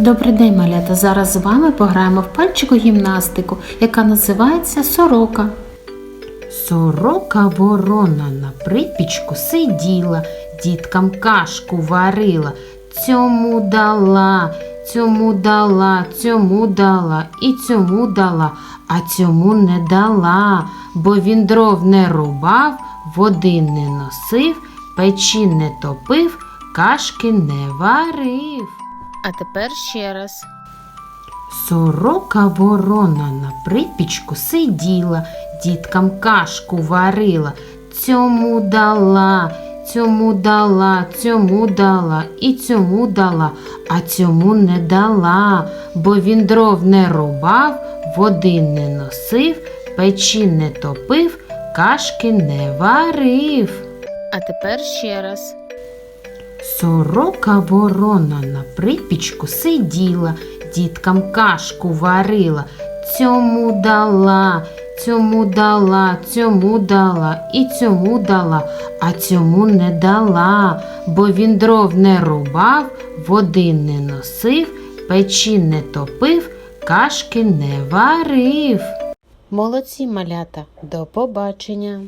Добрий день, малята! Зараз з вами пограємо в пальчику гімнастику, яка називається сорока. Сорока ворона на припічку сиділа, діткам кашку варила, цьому дала, цьому дала, цьому дала і цьому дала, а цьому не дала, бо він дров не рубав, води не носив, печі не топив, кашки не варив. А тепер ще раз. Сорока ворона на припічку сиділа, діткам кашку варила, цьому дала, цьому дала, цьому дала і цьому дала, а цьому не дала, бо він дров не рубав, води не носив, печі не топив, кашки не варив. А тепер ще раз. Сорока ворона на припічку сиділа, діткам кашку варила, цьому дала, цьому дала, цьому дала і цьому дала, а цьому не дала, бо він дров не рубав, води не носив, печі не топив, кашки не варив. Молодці малята, до побачення!